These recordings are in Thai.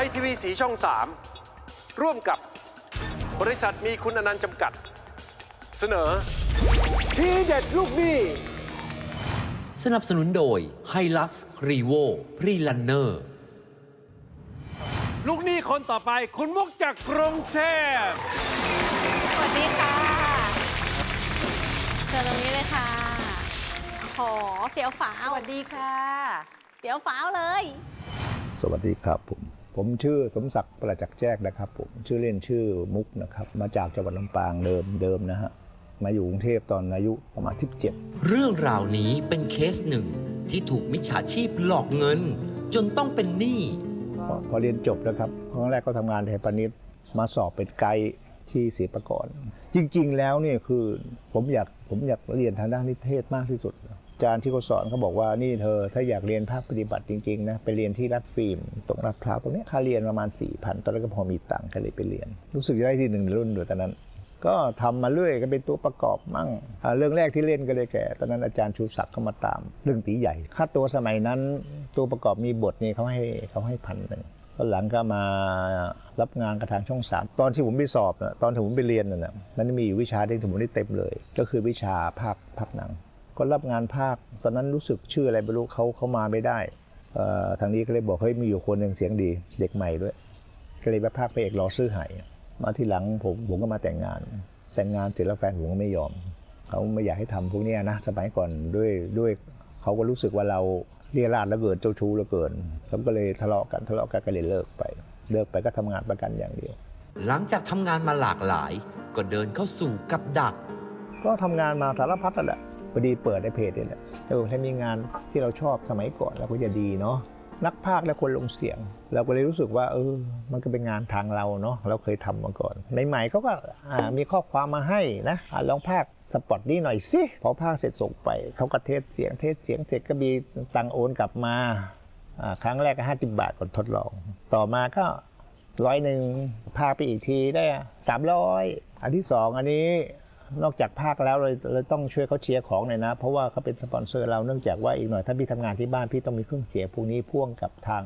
ทยทีวีสีช่อง 3 ร่วมกับบริษัทมีคุณอนันต์จำกัด เสนอ ทีเด็ดลูกหนี้สนับสนุนโดย h i l u x r e v o p r e l u n n e r ลูกหนี้คนต่อไปคุณมุกจากกรุงเทพสวัสดีค่ะเชิญตรงนี้เลยค่ะโหเฟี้ยวฟ้าวสวัสดีค่ะเฟี้ยวฟ้าวเลย สวัสดีครับผม ผมชื่อสมศักดิ์ประจักษ์แจ้กนะครับผมชื่อเล่นชื่อมุกนะครับ มาจากจังหวัดลำปางเดิมเดิมนะฮะมาอยู่กรุงเทพตอนอายุประมาณ17 เรื่องราวนี้เป็นเคสหนึ่งที่ถูกมิจฉาชีพหลอกเงิน จนต้องเป็นหนี้พอพอเรียนจบนะครับครั้งแรกก็ทำงานไทยพาณิชย์มาสอบเป็นไกด์ที่ศรีประกรจริง ๆ แล้วเนี่ยคือผมอยากผมอยากเรียนทางด้านนิเทศมากที่สุดอา จารย์ที่เขาสอนเขาบอกว่านี่เธอ ถ้าอยากเรียนภาคปฏิบัติจริงๆนะไปเรียนที่รัฐฟิล์มตรงรัฐพร้าวตรงนี้ค่าเรียนประมาณ4ี่พันตอนนั้นก็พอมีตังค์ก็เลยไปเรียน รู้สึกจะได้ที่หนึ่งรุ่นด้วยตอนนั้น ก็ทำมาเรื่อยก็เป็นตัวประกอบมั่ง เรื่องแรกที่เล่นก็เลยแก่ ตอนนั้นอาจารย์ชูศักดิ์เข้ามาตาม เรื่องตีใหญ่ค่าตัวสมัยนั้น ตัวประกอบมีบทนี่เขาให้เขาให้พันหนึ่งตอนหลังก็มารับงานกระทางช่องสามตอนที่ผมไปสอบนะตอนที่ผมไปเรียนน่ะนะนั้นมีวิชาที่ผมได้เต็มเลย ก็คือวิชาภาคภาคหนัง ก็รับงานภาค ตอนนั้นรู้สึกชื่ออะไรไม่รู้เขาเขามาไม่ได้เอ่อทางนี้ก็เลยบอกเฮ้ยมีอยู่คนหนึ่งเสียงดีเด็กใหม่ด้วย ก็เลยไปภาคพระเอกรอซื้อหายมาที่หลังผมผมก็มาแต่งงาน แต่งงานเสร็จแล้วแฟนผมก็ไม่ยอมเขาไม่อยากให้ทำพวกเนี้ยนะสมัยก่อนด้วยด้วยเขาก็รู้สึกว่าเราเรียราดแล้วเกินเจ้าชู้แล้วเกินเขาก็เลยทะเลาะกันทะเลาะกันก็เลยเลิกไป เลิกไปก็ทำงานประกันอย่างเดียว หลังจากทำงานมาหลากหลาย ก็เดินเข้าสู่กับดัก ก็ทำงานมาสารพัดนั่นแหละ พอดีเปิดในเพจนี่แหละเออถ้ามีงานที่เราชอบสมัยก่อนเราก็จะดีเนาะนักพากและคนลงเสียง เราก็เลยรู้สึกว่า เออ มันก็เป็นงานทางเราเนาะเราเคยทำมาก่อนใหม่ๆเขาก็มีข้อความมาให้นะอลองพากสปอตนี้หน่อยสิพอพากเสร็จส่งไปเขาก็เทสเสียงเทสเสียงเสร็จก็มีตังโอนกลับมาอ่าครั้งแรกก็ห้าสิบบาทก่อนทดลอง ต่อมาก็ร้อยหนึ่งพากไปอีกทีได้สามร้อยอันที่สองอันนี้ นอกจากภาคแล้วเราเราต้องช่วยเขาเชียร์ของหน่อยนะ เพราะว่าเขาเป็นสปอนเซอร์เราเนื่องจากว่าอีกหน่อยถ้าพี่ทำงานที่บ้านพี่ต้องมีเครื่องเสียงพวกนี้พ่วงกับทาง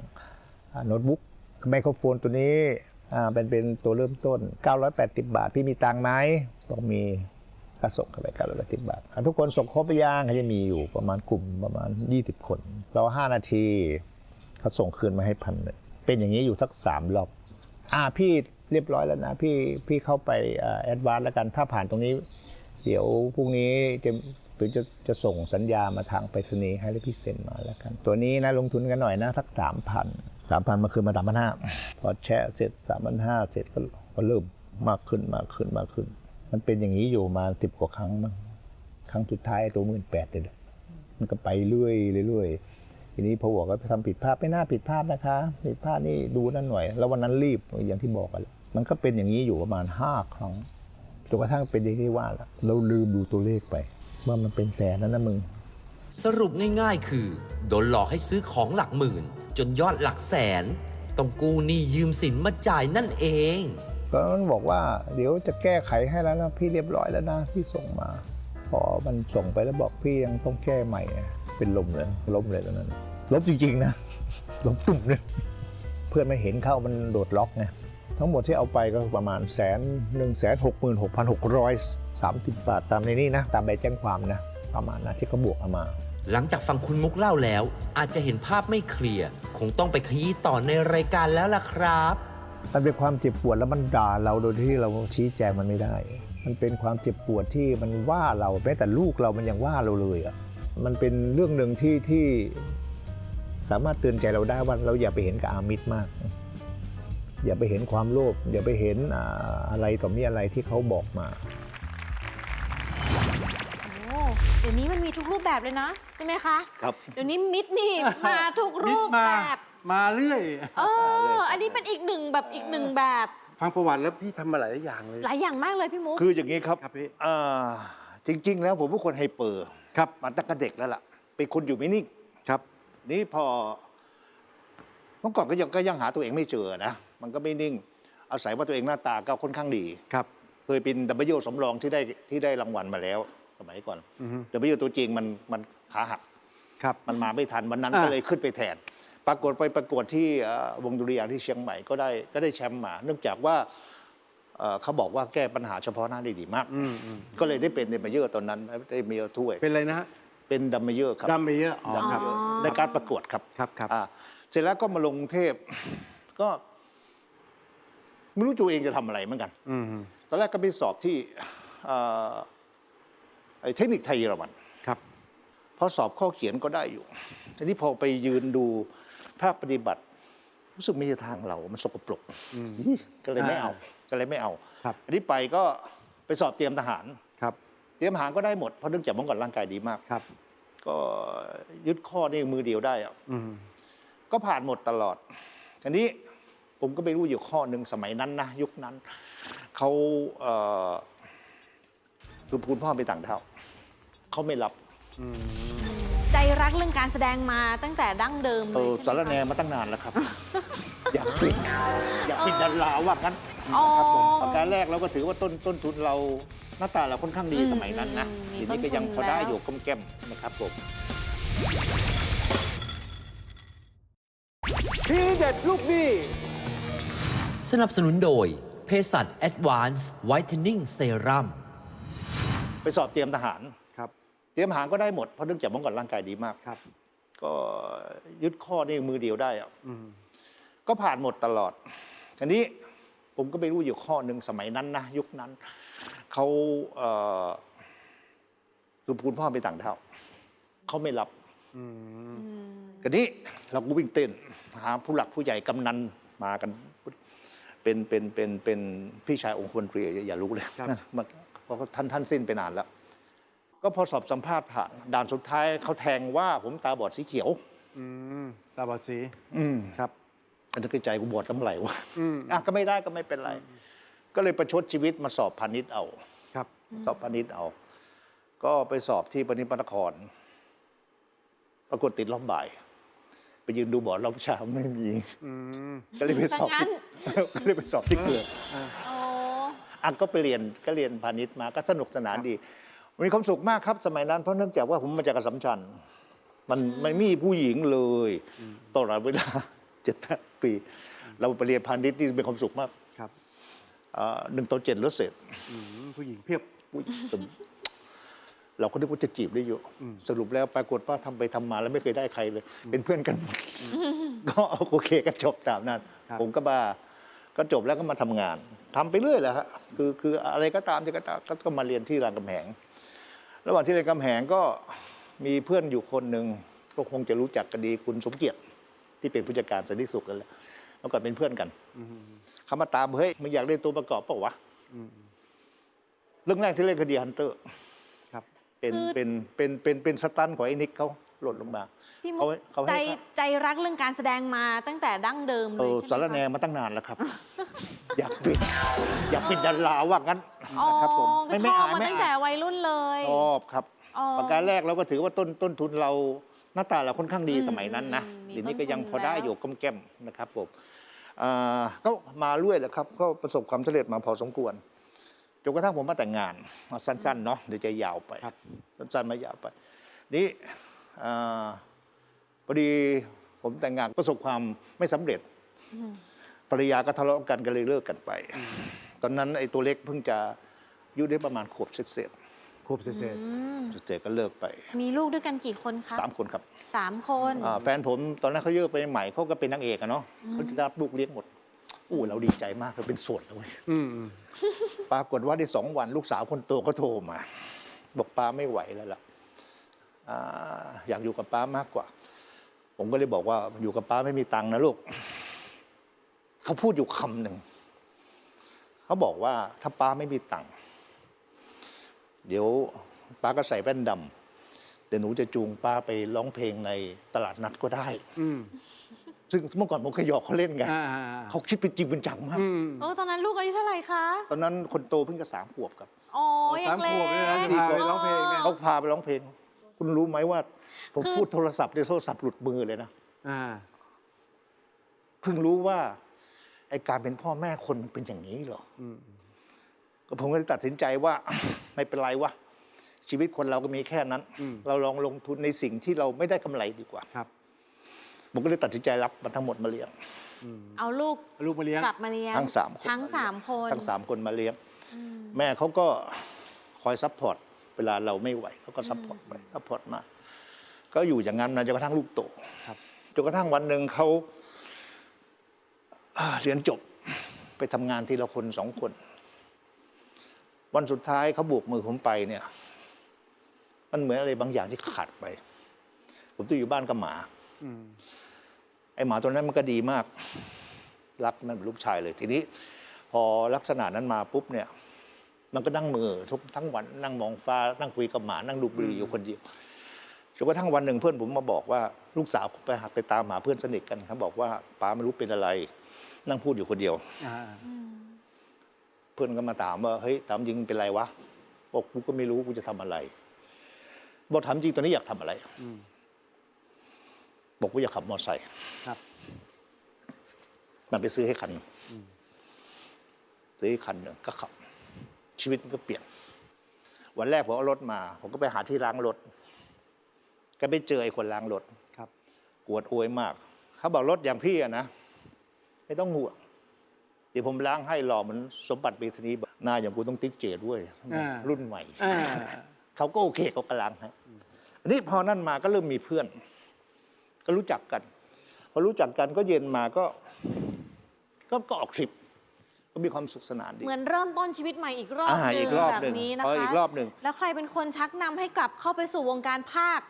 โน้ตบุ๊กไมโครโฟนตัวนี้อ่าเป็นเป็นตัวเริ่มต้น 980 บาท พี่มีตังไหมต้องมีก็ส่งเข้าไป980บาททุกคนส่งครบไปยังเขาจะมีอยู่ประมาณกลุ่มประมาณ 20 คนเรา5นาทีเขาส่งคืนมาให้พันเป็นอย่างนี้อยู่สักสามรอบอ่าพี่ เรียบร้อยแล้วนะพี่พี่เข้าไปแอดวานแล้วกันถ้าผ่านตรงนี้ เดี๋ยวพรุ่งนี้จะหรือจะจะส่งสัญญามาทางไปรษณีย์ให้แล้วพี่เซ็นมาแล้วกัน ตัวนี้นะลงทุนกันหน่อยนะสักสามพันสามพันมาคืนมาสามพันห้าพอแชะเสร็จสามพันห้าเสร็จก็ก็เริ่มมากขึ้นมากขึ้นมากขึ้น มันเป็นอย่างนี้อยู่มาสิบกว่าครั้งมั้งครั้งสุดท้ายตัวหมื่นแปดเลยมันก็ไปเรื่อยเรื่อยทีนี้พอบอกว่าทำผิดพลาดไม่น่าผิดพลาดนะคะ ผิดพลาดนี่ดูนั่นหน่อย แล้ววันนั้นรีบอย่างที่บอกกัน มันก็เป็นอย่างนี้อยู่ประมาณห้าครั้งจนกระทั่งเป็นอย่างที่ว่าแล้วเราลืมดูตัวเลขไป ว่ามันเป็นแสนนั้นนะมึง สรุปง่ายๆ คือ โดนหลอกให้ซื้อของหลักหมื่น จนยอดหลักแสน ต้องกู้หนี้ยืมสินมาจ่ายนั่นเองก็มันบอกว่า เดี๋ยวจะแก้ไขให้แล้วนะพี่เรียบร้อยแล้วนะที่ส่งมา พอมันส่งไปแล้วบอกพี่ยังต้องแก้ใหม่อะเป็นลมเลยล้มเลยตอนนั้นล้มจริงๆนะล้มตุ่มเลยเพื่อนไม่เห็นเข้ามันโดดล็อกไง ทั้งหมดที่เอาไปก็ประมาณแสนหนึ่งแสนหกหมื่นหกพันหกร้อยสามสิบบาทตามในนี้นะ ตามใบแจ้งความนะ ประมาณนะที่เขาบวกเอามา หลังจากฟังคุณมุกเล่าแล้ว อาจจะเห็นภาพไม่เคลียร์ คงต้องไปขยี้ต่อในรายการแล้วล่ะครับ มันเป็นความเจ็บปวดแล้วมันด่าเราโดยที่เราชี้แจงมันไม่ได้ มันเป็นความเจ็บปวดที่มันว่าเราแม้แต่ลูกเรามันยังว่าเราเลยอะมันเป็นเรื่องหนึ่งที่ที่สามารถเตือนใจเราได้ว่าเราอย่าไปเห็นกับอามิตรมาก อย่าไปเห็นความโลภอย่าไปเห็นอ่าอะไรต่อมีอะไรที่เขาบอกมาโอ้เดี๋ยวนี้มันมีทุกรูปแบบเลยนะใช่ไหมคะครับเดี๋ยวนี้มิดนี่มาทุกรูปมาแบบ มาเรื่อยเอออันนี้เป็นอีกหนึ่งแบบอีกหนึ่งแบบ ฟังประวัติแล้วพี่ทำมาหลายอย่างเลย หลายอย่างมากเลยพี่มุกคืออย่างนี้ครับครับพี่อ่าจริง ๆ แล้วผมเป็นคนไฮเปอร์ครับมาตั้งแต่เด็กแล้วล่ะเป็นคนอยู่ไม่นิ่งครับ นี่พอเมื่อก่อนก็ยังก็ยังหาตัวเองไม่เจอนะ มันก็ไม่นิ่ง อาศัยว่าตัวเองหน้าตาก็ค่อนข้างดีครับเคยเป็นดับเบิลยูสำรองที่ได้ที่ได้รางวัลมาแล้วสมัยก่อนอือฮึดับเบิลยูตัวจริงมันมันขาหักครับมันมาไม่ทันวันนั้นอ่าก็เลยขึ้นไปแทนปปรากฏไปประกวดที่เอ่อวงดุริยางค์ที่เชียงใหม่ก็ได้ก็ได้แชมป์มา เนื่องจากว่าเอ่อเขาบอกว่าแก้ปัญหาเฉพาะหน้าได้ดีมากอืมอืมก็เลยได้เป็นเดมเยอร์ตอนนั้นได้เมเยอร์ถ้วย เป็นอะไรนะฮะเป็นดัมเมเยอร์ครับดัมเมเยอร์อ๋อดัมคเมรับเยอร์ในการประกวดครับครับครับอ่าเสร็จแล้วก็มาลงกรุงเทพก็ ไม่รู้ตัวเองจะทำอะไรเหมือนกันอืมตอนแรกก็ไปสอบที่เอ่อไอ้เทคนิคไทยเยอรมันครับพอสอบข้อเขียนก็ได้อยู่ทีนี้พอไปยืนดูภาคปฏิบัติ รู้สึกไม่ใช่ทางเรา มันสกปรกอืมก็เลยไม่เอาอ่ก็เลยไม่เอาครับอันนี้ไปก็ไปสอบเตรียมทหารครับ เตรียมทหารก็ได้หมดเพราะเนื่องจากเมื่อก่อนร่างกายดีมากครับ ก็ยึดข้อนี่มือเดียวได้อะอืมก็ผ่านหมดตลอดทีนี้ ผมก็ไปรู้อยู่ข้อหนึ่งสมัยนั้นนะยุคนั้นเขาเอ่อคือคุณพ่อไปต่างเท่าเขาไม่รับอืมใจรักเรื่องการแสดงมาตั้งแต่ดั้งเดิมเลเอยอใช่สารไหมแหนคะมาตั้งนานแล้วครับ อยากเป็นอยากเป็นดาราว่างั้นอ๋อครับผมประการแรกเราก็ถือว่าต้นต้นทุนเราหน้าตาเราค่อนข้างดีอืมสมัยนั้นนะอืมมีทีนี้ก็ยังต้นทุนพอได้แล้วอยู่ก้มแก้มนะครับผมทีเด็ดลูกหนี้ สนับสนุนโดยเภสัช Advanced Whitening Serum ไปสอบเตรียมทหาร ครับ เตรียมทหารก็ได้หมด เพราะเนื่องจากเมื่อก่อนร่างกายดีมาก ครับ ก็ยึดข้อนี่มือเดียวได้อะอืมก็ผ่านหมดตลอดทีนี้ผมก็ไปรู้อยู่ข้อหนึ่งสมัยนั้นนะยุคนั้นเขาเอ่อคือคุณพ่อไปต่างเท่าเขาไม่รับอืมอืม ทีนี้เราก็วิ่งเต้นหาผู้หลักผู้ใหญ่กำนันมากัน เป็นเป็นเป็นเป็นพี่ชายองค์คนตรีอย่ารู้เลยครับมันเพราะท่านท่านสิ้นไปนานแล้ว ก็พอสอบสัมภาษณ์ผ่านด่านสุดท้ายเขาแทงว่าผมตาบอดสีเขียวอืมตาบอดสีอืมครับอันนี้คือใจกูบอดทำไรวะอืมอะก็ไม่ได้ก็ไม่เป็นไร ก็เลยประชดชีวิตมาสอบพาณิชย์เอา ครับ สอบพาณิชย์เอา ก็ไปสอบที่ปณิพนคร ปรากฏติดรอบบ่ายไป ยืนดูบอร์ดรอบเช้าไม่มีอืมก็เลยไปสอบถ้างั้ที่นก็เลยไปสอบที่เกลือโอ้อะก็ไปเรียนก็เรียนพาณิชย์มาก็สนุกสนานดีมีความสุขมากครับ สมัยนั้นเพราะเนื่องจากว่าผมมาจากกสัมชัญมันไม่มีผู้หญิงเลยตลอดเวลาเจ็ดแปดปี เราไปเรียนพาณิชย์นี่เป็นความสุขมากครับอ่าหนึ่งต่อเจ็ดแล้วเสร็จอืมผู้หญิงเพียบอุ๊ยแต่ เราก็นึกว่าจะจีบได้อยู่อืมสรุปแล้วปรากฏว่าทำไปทำมาแล้วไม่เคยได้ใครเลย เป็นเพื่อนกันหมดก็โอเคก็จบตามนั้นครับผมก็บ้าก็จบแล้วก็มาทำงานทำไปเรื่อยแหละฮะคือคืออะไรก็ตามที่ก็ตามก็ก็มาเรียนที่รามคำแหง ระหว่างที่เรียนกำแหงก็มีเพื่อนอยู่คนหนึ่งก็คงจะรู้จักกันดีคุณสมเกียรติที่เป็นผู้จัดการสันติสุขกันแหละเมื่อก่อนเป็นเพื่อนกันอืมเขามาตามเฮ้ยมึงอยากเล่นตัวประกอบเปล่าวะอืมเรื่องแรกที่เล่นคดีฮันเตอร์ครับ เป็นคือ เป็นเป็นเป็นเป็นสตันของไอ้นิกเขาหล่นลงมา พี่มุเขากให้เขาให้ใจครับ ใจรักเรื่องการแสดงมาตั้งแต่ดั้งเดิมเลเอยอใช่ไหมสารแหนคะ มาตั้งนานแล้วครับ อยากเป็นอยากเป็นดาราว่างั้นอ๋อนะครับผมก็ชอบมาตั้งแต่อายวัยรุ่นเลยชอบครับ อ๋อ ประการแรกเราก็ถือว่าต้นต้นทุนเราหน้าตาเราค่อนข้างดีอืมสมัยนั้นนะอืมมีเดี๋ยวนี้ก็ยังต้นทุนพอได้แล้ว อยู่ก้มแก้มนะครับผมอ่าก็มาเรื่อยแหละครับ ก็ประสบความสำเร็จมาพอสมควร จนกระทั่งผมมาแต่งงานเอาสั้นๆเนาะเดี๋ยวจะยาวไปครับสั้นๆไม่ยาวไป นี่อ่าพอดีผมแต่งงานประสบความไม่สำเร็จอืมภรรยาก็ทะเลาะกันก็เลยเลิกกันไป ตอนนั้นไอ้ตัวเล็กเพิ่งจะอายุได้ประมาณขวบเศษขวบเศษอืมๆเศษๆก็เลิกไป มีลูกด้วยกันกี่คนคะสามคนครับสามคนอ่าแฟนผมตอนนั้นเขาเลิกไปใหม่เขาก็เป็นนางเอกอะเนาะเขาจะรับลูกเลี้ยงหมด อู้เราดีใจมากเราเป็นโสดแล้วเว้ยอืมอืมปรากฏว่าได้สองวันลูกสาวคนโตเขาโทรมา บอกป้าไม่ไหวแล้วล่ะอ่าอยากอยู่กับป้ามากกว่า ผมก็เลยบอกว่าอยู่กับป้าไม่มีตังค์นะลูกเขาพูดอยู่คำหนึ่งเขาบอกว่าถ้าป้าไม่มีตังค์เดี๋ยวป้าก็ใส่แว่นดำ เดี๋ยวหนูจะจูงป้าไปร้องเพลงในตลาดนัดก็ได้ อืมซึ่งเมื่อก่อนผมเคยหยอกเขาเล่นไงอ่าเขาคิดเป็นจริงเป็นจังมาก อืม โอ้ตอนนั้นลูกอายุเท่าไหร่คะตอนนั้นคนโตเพิ่งจะสามขวบครับ อ๋ออ๋อยัสามงเล็ขวบเลยนะกจะพาไปร้องเพลงเนี่ย เขาพาไปร้องเพลง คุณรู้ไหมว่า ผมคือ พูดโทรศัพท์ในโทรศัพท์หลุดมือเลยนะอ่า เพิ่งรู้ว่าไอการเป็นพ่อแม่คนมันเป็นอย่างนี้เหรอ อืม ก็ผมก็เลยตัดสินใจว่า ไม่เป็นไรวะ ชีวิตคนเราก็มีแค่นั้นอืมเราลองลงทุนในสิ่งที่เราไม่ได้กำไรดีกว่าครับผมก็เลยตัดสินใจรับมาทั้งหมดมาเลี้ยงเอาลูกลูกมาเลี้ยงกลับมาเลี้ยงทั้งสามคนทั้งสามคนทั้งสามคนมาเลี้ยงอืมแม่เขาก็คอยซัพพอร์ตเวลาเราไม่ไหวเขาก็ซัพพอร์ตไปซัพพอร์ตมาก็อยู่อย่างนั้นนะจนกระทั่งลูกโตครับจนกระทั่งวันหนึ่งเขาอ่าเรียนจบไปทำงานทีละคนสองคน วันสุดท้ายเขาโบกมือผมไปเนี่ย มันเหมือนอะไรบางอย่างที่ขาดไป ผมต้องอยู่บ้านกับหมาอืมไอหมาตัวนั้นมันก็ดีมาก รักมันเป็นลูกชายเลย ทีนี้ พอลักษณะนั้นมาปุ๊บเนี่ย มันก็นั่งมือทุกทั้งวันนั่งมองฟ้า นั่งคุยกับหมา นั่งดูบุหรี่อยู่คนเดียวจนกระทั่งวันหนึ่งเพื่อนผมมาบอกว่าลูกสาวไปหาไปตามหาเพื่อนสนิทกันเขาบอกว่าป้าไม่รู้เป็นอะไร นั่งพูดอยู่คนเดียวอ่าอืมเพื่อนก็มาถามว่าเฮ้ยถามจริงเป็นไรวะบอกกูก็ไม่รู้กูจะทำอะไร บอกถามจริงตอนนี้อยากทำอะไรอืมบอกว่าอยากขับมอเตอร์ไซค์ครับมันไปซื้อให้คันหนึ่งอืมซื้อให้คันหนึ่งก็ขับ ชีวิตมันก็เปลี่ยน วันแรกผมเอารถมา ผมก็ไปหาที่ล้างรถ ก็ไปเจอไอ้คนล้างรถครับกวดโวยมาก เขาบอกรถอย่างพี่อะนะไม่ต้องห่วงเดี๋ยวผมล้างให้หล่อเหมือนสมบัติเบธนีบอกหน้าอย่างกูต้องติ๊กเจดด้วยอ่ารุ่นใหม่อ่า เขาก็โอเคเขาก็ล้างให้อันนี้พอนั่นมาก็เริ่มมีเพื่อน ก็รู้จักกันพอรู้จักกันก็เย็นมาก็ก็ก็ออกทริปก็มีความสุขสนานดี เหมือนเริ่มต้นชีวิตใหม่อีกรอบอ่าหนึ่อีงกรอบแบบหนึ่งนี้นะเออคะอีกรอบหนึ่งแล้วใครเป็นคนชักนำให้กลับเข้าไปสู่วงการภาค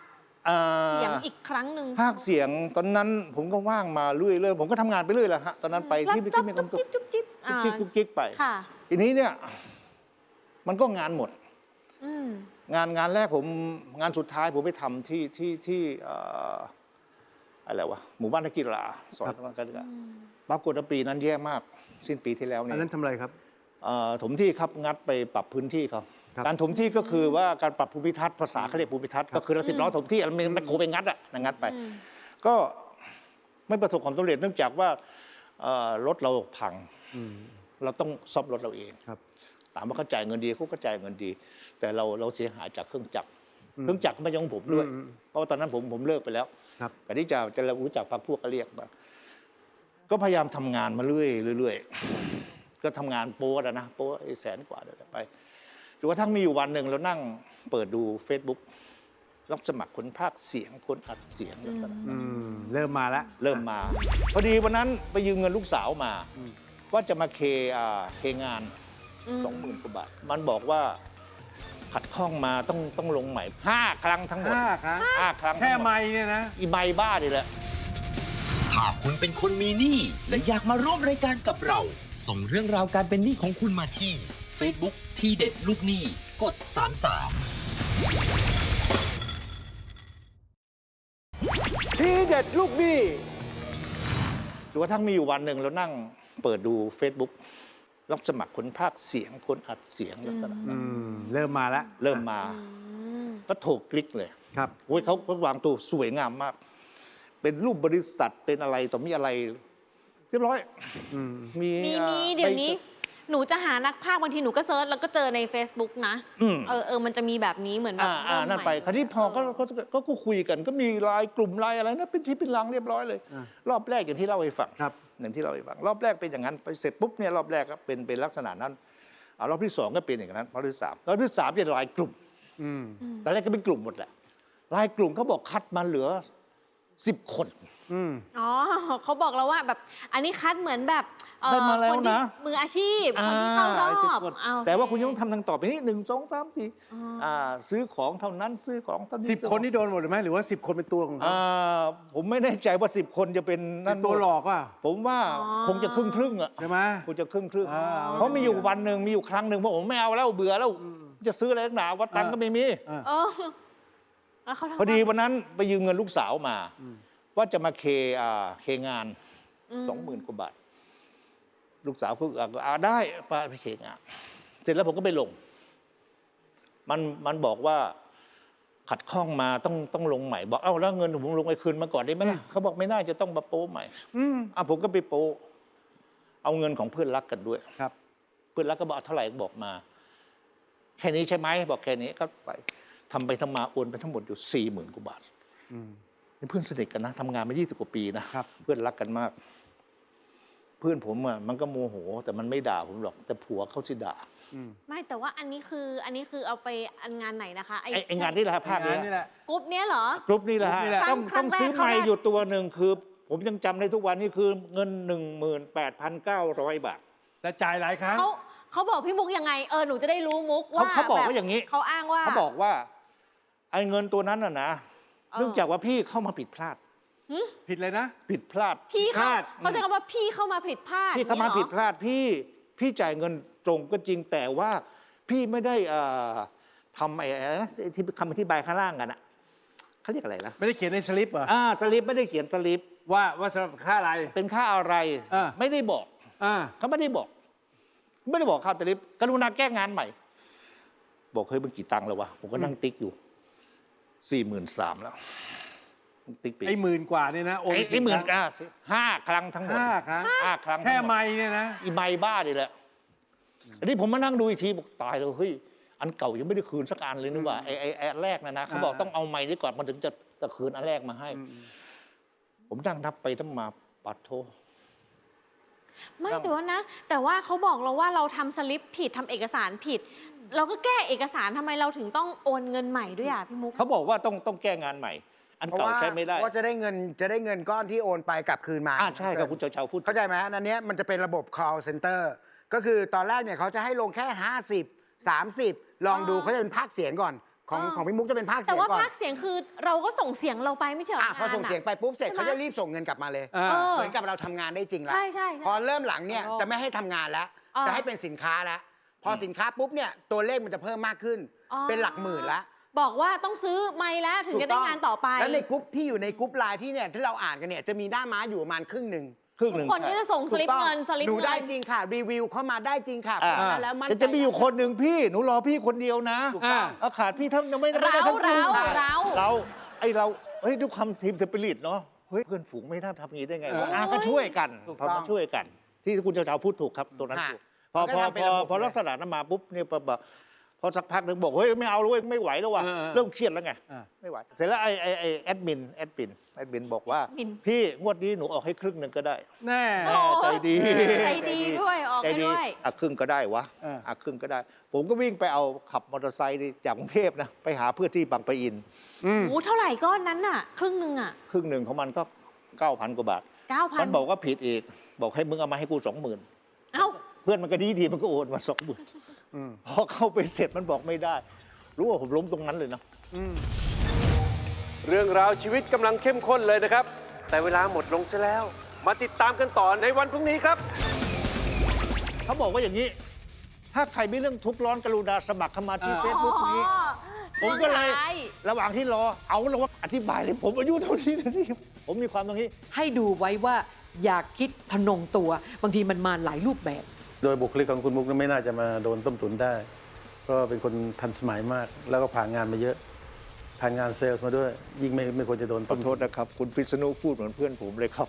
อ่าเสียงอีกครั้งหนึ่งภาคเสียงตอนนั้นผมก็ว่างมาเรื่อยเรื่อยผมก็ทำงานไปเรื่อยแหละฮะตอนนั้นไปที่รับที่มีคจุ๊วามบสุจิ๊ขบจุ๊บจิ๊บกุ๊อ่ากกิ๊กกุ๊กกิ๊กไปค่ะทีนี้เนี่ย มันก็งานหมดอืม งานงานแรกผมงานสุดท้ายผมไปทำที่ที่ที่เอ่ออะไรวะหมู่บ้านนักกีฬาสอนนักกีฬาปรากฏว่าปีนั้นแย่มาก สิ้นปีที่แล้วอัเนี่นยนั้นทำอะไรครับเอ่อถมที่ครับงัดไปปรับพื้นที่เขาครับการถมที่ก็คือว่าการปรับภูมิทัศน์ภาษาเขาเรียกภูมิทัศน์ครับก็คือเราสิบล้อถมที่แล้วมันแมคโครไปงัดอะนะงัดไปอืมก็ไม่ประสบความสำเร็จเนื่องจากว่าเอ่อรถเราพังอืมเราต้องซ่อมรถเราเองครับ ถามว่าเขาจ่ายเงินดีเขาก็จ่ายเงินดี แต่เราเราเสียหายจากเครื่องจักรอืมเครื่องจักรก็ไม่ใช่ของผมด้วยอืมเพราะว่าตอนนั้นผมผมเลิกไปแล้วครับแต่ที่จะจะรู้จักพรรคพวกก็เรียกมาก็พยายามทำงานมาเรื่อยเรื่อยๆก็ทำงานโป๊ะอะนะโป๊ะไอ้แสนกว่าเดี๋ยวไปจนกระทั่งมีอยู่วันหนึ่งเรานั่งเปิดดู Facebook รับสมัครคนภาคเสียงคนอัดเสียงลักษณะอืมเริ่มมาแล้วเริ่มมา พอดีวันนั้นไปยืมเงินลูกสาวมาอืมว่าจะมาเคอ่าเคงานอืม สองหมื่นกว่าบาท มันบอกว่า ขัดข้องมาต้องต้องลงใหม่ห้าครั้งทั้งหมดห้าครั้งห้าครั้งแค่ทั้งหดไม่เนี่ยนะ อีใบบ้าดิแหละ ถ้าคุณเป็นคนมีหนี้และอยากมาร่วมรายการกับเรา ส่งเรื่องราวการเป็นหนี้ของคุณมาที่ Facebook ที่เด็ดลูกหนี้กด 33ทีเด็ดลูกหนี้จนกระทั่งมีอยู่วันหนึ่งเรานั่งเปิดดู Facebook รับสมัครคนภาคเสียงคนอัดเสียงลักษณะอืมเริ่มมาแล้วเริ่มมาอืมก็โทรคลิกเลยครับโอ้ยเขาเขาวางตัวสวยงามมาก เป็นรูปบริษัทเป็นอะไรต่อมีอะไร เรียบร้อยอืมมีมีอ่ามีเดี๋ยวนี้ไปหนูจะหานักภาคบางทีหนูก็เซิร์ชแล้วก็เจอใน Facebook นะอืมเออเออมันจะมีแบบนี้เหมือนแบบอ่าอ่าเริ่มนั่นไปใหม่คราวนี้พอก็ก็ก็ก็คุยกัน ก็มีไลายกลุ่มไลายอะไรนะเป็นที่เป็นรังเรียบร้อยเลยอ่ารอบแรกอย่างที่เล่าให้ฟังครับ อย่างที่เล่าให้ฟังรอบแรกเป็นอย่างนั้นไปเสร็จปุ๊บเนี่ยรอบแรกก็เป็นเป็นลักษณะนั้นเอารอบที่สองก็เป็นอย่างนั้นรอบที่สามรอบที่สามเป็นรายกลุ่มอืมตอนแรกก็เป็นกลุ่มหมดแหละรายกลุ่มเขาบอกคัดมาเหลือ สิบคนอืม อ๋อเขาบอกแล้วว่าแบบ อันนี้คัดเหมือนแบบเอ่อได้มาแล้วคนที่นะ มืออาชีพคนที่เข้ารอสิบคนอ่โอเแต่ว่าคุณยังต้องทำทางต่อไปนี้หนึ่งสองสามสี่อ๋อออ่าซื้อของเท่านั้นซื้อของเท่านี้สิบคนนี่โดนหมดเลยไหมหรือว่าสิบคนเป็นตัวของเขาอ่าผมไม่แน่ใจว่าสิบคนจะเป็นเป็นั่นนตัวมดหลอกว่ะผมว่าอ๋อคงจะครึ่งครึ่งๆอะ ใช่ไหม คงจะครึ่งครึ่งๆอ่าเพราะมีอยู่วันหนึ่งมีอยู่ครั้งหนึ่งว่าผมไม่เอาแล้วเบื่อแล้ว อืมจะซื้ออะไรนักหนาวัดตังค์ก็ไม่มีอ่าเออ แล้วเขาทำพอดีวันนั้นไปยืมเงินลูกสาวมา อืม ว่าจะมาเคอ่าเคงานมสองหมื่นกว่าบาท ลูกสาวก็อะอ่าได้ป้าไปเคงานเสร็จแล้วผมก็ไปลง มันมันบอกว่าขัดข้องมาต้องต้องลงใหม่ บอกเอ้าแล้วเงินผมลงไปคืนมาก่อนได้ไหมล่ะเขาบอกไม่น่าจะต้องมาโป้ใหม่ อืมอะผมก็ไปโป้เอาเงินของเพื่อนรักกันด้วย ครับ เพื่อนรักก็บอกเอาเท่าไหร่ก็บอกมา แค่นี้ใช่ไหมบอกแค่นี้ก็ไป ทำไปทำมาโอนไปทั้งหมดอยู่สี่หมื่นกว่าบาทอืมเป็นเพื่อนสนิทกันนะทำงานมา20กว่าปีนะครับเพื่อนรักกันมาก เพื่อนผมอะมันก็โมโห แต่มันไม่ด่าผมหรอก แต่ผัวเขาสิด่าไม่แต่ว่าอันนี้คืออันนี้คือเอาไปอันงานไหนนะคะไอ้ไอ้งานนี่แหละครับภาคเนี้ยนี่แหละกรุ๊ปเนี้ยเหรอกรุ๊ปนี่แหละฮะกรุ๊ปนี่แหละต้องครั้ต้องงแรกซื้อครั้งไม้แรกอยู่ตัวหนึ่งคือ ผมยังจำได้ทุกวันนี้คือเงิน18,900บาทแต่จ่ายหลายครั้งเขาเขาบอกพี่มุกยังไงเออหนูจะได้รู้มุกว่าเขาบอกแบบว่าอย่างนี้เขาอ้างว่าเขาบอกว่า ไอ้เงินตัวนั้นน่ะนะเออเนื่องจากว่าพี่เข้ามาผิดพลาด ผิดเลยนะ ผิดพลาดพี่เขาพลาดเขาใช้คำว่าพี่เข้ามาผิดพลาดพี่เข้ามาอย่งผินี้ดเหรอพลาดพี่พี่จ่ายเงินตรงก็จริงแต่ว่าพี่ไม่ได้เอ่อทำไอ้อะไรนะที่คำอธิบายข้างล่างกันอะเขาเรียกอะไรนะไม่ได้เขียนในสลิปเหรออ่าสลิปไม่ได้เขียนสลิป ว่าว่าสำหรับค่าอะไรเป็นค่าอะไรอ่าไม่ได้บอกอ่าเขาไม่ได้บอก ไม่ได้บอกค่าสลิปกรุณาแก้งานใหม่ บอกเฮ้ยมันกี่ตังค์แล้ววะผมก็นั่งติ๊กอยู่ สี่หมื่นสามแล้วติ๊กไปไอ้หมื่นกว่าเนี่ยนะโอนไอ้สิไอ้บหมื่นครั้งอะห้าครั้งทั้งหมดห้าครั้งห้าครั้งแค่ทั้งหดไม่เนี่ยนะอีไมบ้าดิแหละอันนี้ผมมานั่งดูอีกทีบอกตายแล้วเฮ้ยอันเก่ายังไม่ได้คืนสักอันเลยนี่หว่าไอ้ไอ้ไอ้อันแรกนะนะเขาบอกอ่าต้องเอาไม้นี้ก่อนมันถึงจะจะคืนอันแรกมาให้อืมผมนั่งนับไปทั้งมาปัดโท ไม่ต้องแต่ว่านะ แต่ว่าเขาบอกเราว่าเราทำสลิปผิดทำเอกสารผิด เราก็แก้เอกสารทำไมเราถึงต้องโอนเงินใหม่ด้วยอะพี่มุก เขาบอกว่าต้องต้องแก้งานใหม่ อันเพราะเก่าว่าใช้ไม่ได้ว่าจะได้เงินจะได้เงินก้อนที่โอนไปกลับคืนมาอ่าใช่ครับคุณเจ้าเจ้าพูดเข้าใจไหมอันเนี้ยมันจะเป็นระบบ call center ก็คือตอนแรกเนี่ยเขาจะให้ลงแค่ 50 30 ลองดูอ๋อเขาจะเป็นภาคเสียงก่อน ของอ๋อของพี่มุกจะเป็นภาคเสีแต่ยงว่าก่อนภาคเสียงคือเราก็ส่งเสียงเราไปไม่ใช่เหรออะพอส่งเสียงไปปุ๊บเสร็จใช่ไหม เขาจะรีบส่งเงินกลับมาเลยอ่าเออ เหมือนกับเราทำงานได้จริงแล้ว ใช่ใช่ใช่พอเริ่มหลังเนี่ยอ๋อจะไม่ให้ทำงานแล้วอ่าจะให้เป็นสินค้าแล้ว พอสินค้าปุ๊บเนี่ยตัวเลขมันจะเพิ่มมากขึ้น อ๋อเป็นหลักหมื่นละบอกว่าต้องซื้อไม่แล้วถึงจะได้งานต่อไป แล้วในกรุ๊ปที่อยู่ในกรุ๊ปไลน์ที่เนี่ยที่เราอ่านกันเนี่ยจะมีหน้าม้าอยู่ประมาณครึ่งหนึ่ง ครึ่งหนึ่งคนก็จะส่งสลิปถูกต้องเงินสลิปหนูเงิได้น จริงค่ะ รีวิวเข้ามาได้จริงค่ะอ่าเพราะฉะนั้นแล้วมั่นแต่จะมีอยู่ใจคนหนึ่งพี่หนูรอพี่คนเดียวนะถูกต้องเอาขาดพี่ทั้งยังไม่ไม่ได้เราทั้งครึ่งเราค่ะเรา เราไอเราเฮ้ยด้วยความทีมสปิริตเนาะเฮ้ยเพื่อนฝูงไม่น่าทำอย่างนี้ได้ไงวะเอออ่อะก็ช่วยกันถูกพอต้มาองช่วยกัน ที่คุณเจ้าๆพูดถูกครับตัวนั้นฮะถูกพอมันพก็อทำเป็นพอระบบพอเลย ลักษณะนั้นมาปุ๊บเนี่ยพอ พอสักพักหนึ่งบอกเฮ้ยไม่เอาแล้วเว้ยไม่ไหวแล้วว่ะเออเออเริ่มเครียดแล้วไงอ่าไม่ไหวเสร็จแล้วไอไอไอแอดมินแอดมินแอดมินบอกว่ามิน พี่งวดนี้หนูออกให้ครึ่งหนึ่งก็ได้ แน่ โอ้ใจดี ใจดีด้วยออกใจไปดีด้วย อะครึ่งก็ได้วะเอออ่อะครึ่งก็ได้ ผมก็วิ่งไปเอาขับมอเตอร์ไซค์จากกรุงเทพนะไปหาเพื่อนที่บางปะอิน อืม โอ้เท่าไหร่ก้อนนั้นน่ะ ครึ่งหนึ่งอะครึ่งหนึ่งของมันก็เก้าพันกว่าบาท เก้าพันมันบอกว่าผิดอีก บอกให้มึงเอามาให้กูสองหมื่นเอ้า เพื่อนมันก็ดีดีมันก็โอนมาสองหมื่นอืมพอเข้าไปเสร็จมันบอกไม่ได้ รู้ว่าผมล้มตรงนั้นเลยนะ อืมเรื่องราวชีวิตกำลังเข้มข้นเลยนะครับ แต่เวลาหมดลงซะแล้ว มาติดตามกันต่อในวันพรุ่งนี้ครับ เขาบอกว่าอย่างนี้ ถ้าใครมีเรื่องทุกข์ร้อนกรุณาสมัครเข้ามาที่อ่าเฟซบุ๊กนี้อ๋อผมก็เลยช่วงท้าระหว่างที่รอเอาแล้วว่าอธิบายเลยผมอายุเท่านี้นะนี่ผมมีความตรงนี้ ให้ดูไว้ว่าอย่าคิดทะนงตัว บางทีมันมาหลายรูปแบบ โดยบุคลิกของคุณมุกนั้นไม่น่าจะมาโดนต้มตุนได้ก็เป็นคนทันสมัยมาก แล้วก็ผ่านงานมาเยอะ ผ่านงานเซลส์มาด้วย ยิ่งไม่ไม่ควรจะโดนขต้อมโทษนะครับ คุณพิษณุพูดเหมือนเพื่อนผมเลยครับ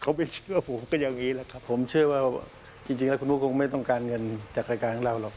เขาไม่เชื่อผมก็อย่างนี้แหละครับ ผมเชื่อว่าจริง ๆ แล้วคุณมุกคงไม่ต้องการเงินจากรายการของเราหรอก